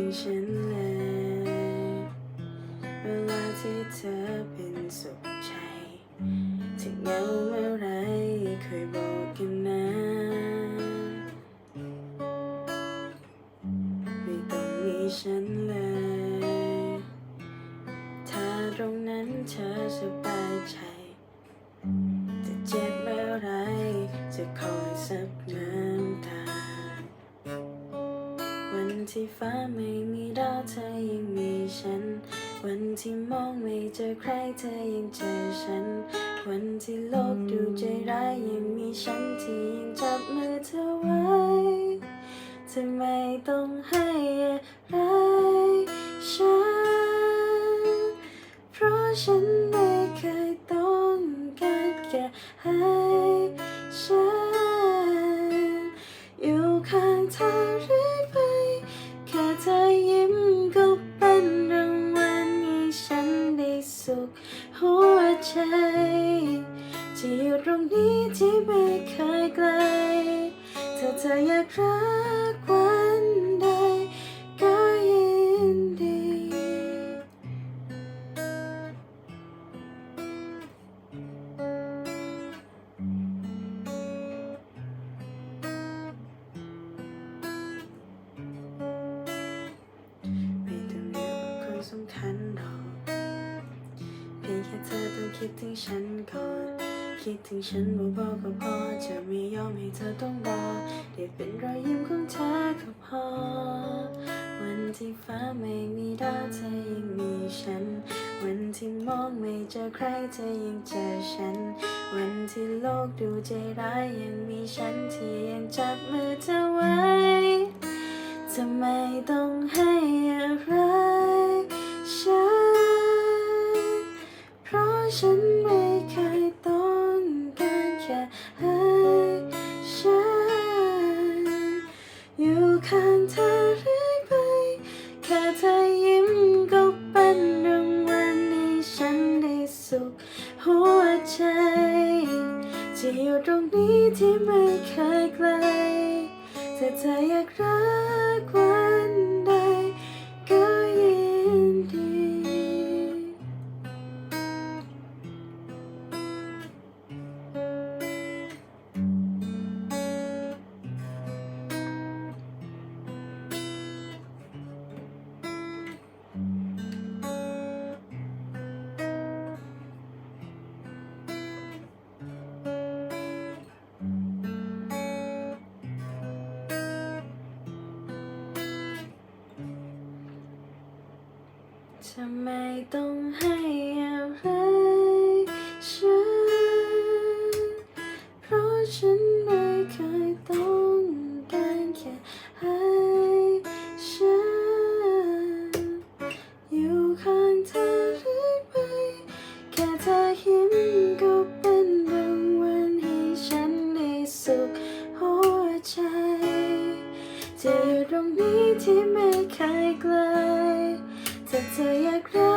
ที่ฉันเลยเวลาที่เธอเป็นสุขใจที่เหงาเมื่อไรเคยบอก ที่ฟ้าไม่มีดาวเธอยังมีฉัน วันที่มองไม่เจอใครเธอยังเจอฉัน วันที่โลกดูใจร้ายยังมีฉันที่ยังจับมือเธอไว้เธอไม่ต้องให้อะไรฉัน เพราะฉันไม่เคยต้องการแค่ให้ จะอยู่ตรงนี้ที่ไม่เคยไกล ถ้าเธออยากรักวันใดก็ยินดี ไม่ต้องเรียกว่าคนสำคัญหรอกเพียงแค่เธอต้องคิดถึงฉันก่อน คิดถึงฉันเบาๆก็พอจะไม่ยอมให้เธอต้องรอได้เป็นรอยยิ้มของเธอก็พอ วันที่ฟ้าไม่มีดาวเธอยังมีฉัน วันที่มองไม่เจอใครเธอยังเจอฉัน วันที่โลกดูใจร้ายยังมีฉันที่ยังจับมือเธอไว้จะไมต้องให้อะไรฉัน เพราะฉัน ที่ไม่เคยไกลแต่เธออยากรัก จะไม่ต้องให้อะไรฉัน เพราะฉันไม่เคยต้องการแค่ให้ฉัน อยู่ข้างเธอเรื่อยไป แค่เธอยิ้มก็เป็นรางวัลให้ฉันได้สุขหัวใจจะอยู่ตรงนี้ที่ไม่เคยไกล ถ้าเธออยากรู้